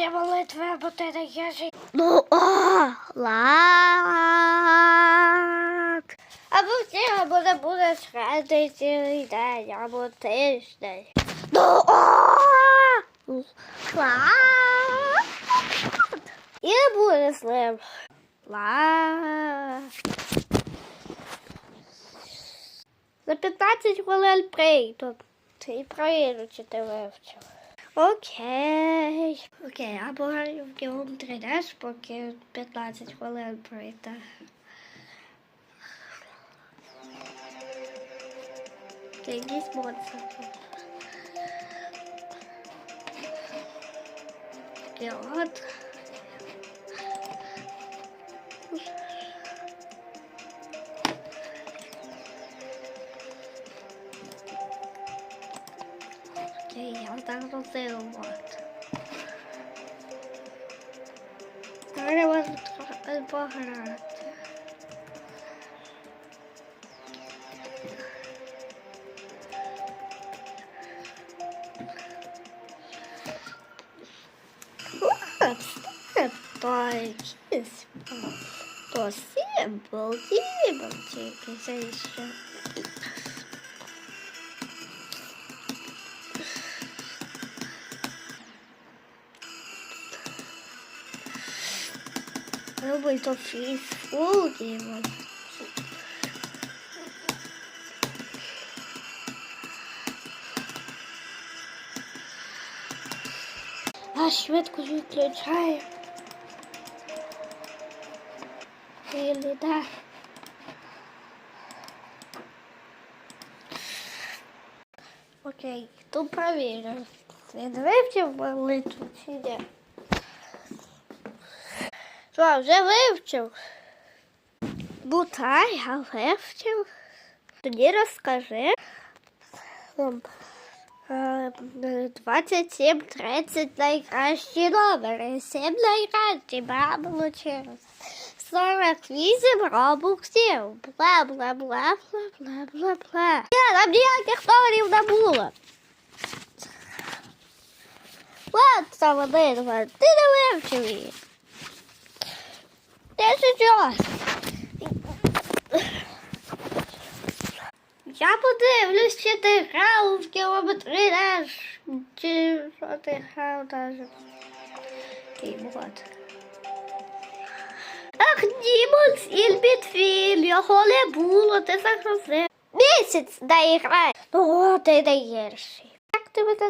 ті молитви, або ти даєш. Ну, о, лак. Або ти, або не будеш грати цілий день, або тиждень. Ну, о, лак. І не буде з ним. Ла. За 15 хвилин прийду. Ти і чи ти вивчив. Окей. Окей, або в кілометрі йдеш, поки 15 хвилин пройде. Ти якийсь монстр. Такий от. Okay, how's that gonna say what? I vas a pájaro. Pai, que isso? Possível, possível, tinha que ser isso. Робить то фейсбуки. А швидко виключаю. Или да. Окей, тут проверю. Він вивчив молитву чи ні? Що, вже вивчив? Ну я вивчив. Тоді розкажи. Ем, е, 27, 30 найкращі номери, 7 найкращі, браво через 48 робоксів, бла бла бла бла бла бла бла. Ні, там ніяких номерів не було. От там один, ти не вивчив її. Ти що? Я подивлюсь, чи ти грав в кілометри наш, чи що ти грав даже. Ах, Дімонс Ільбітфіль, його не було, ти загрузив. Місяць дай грай. Ну, ти не. Як ти мене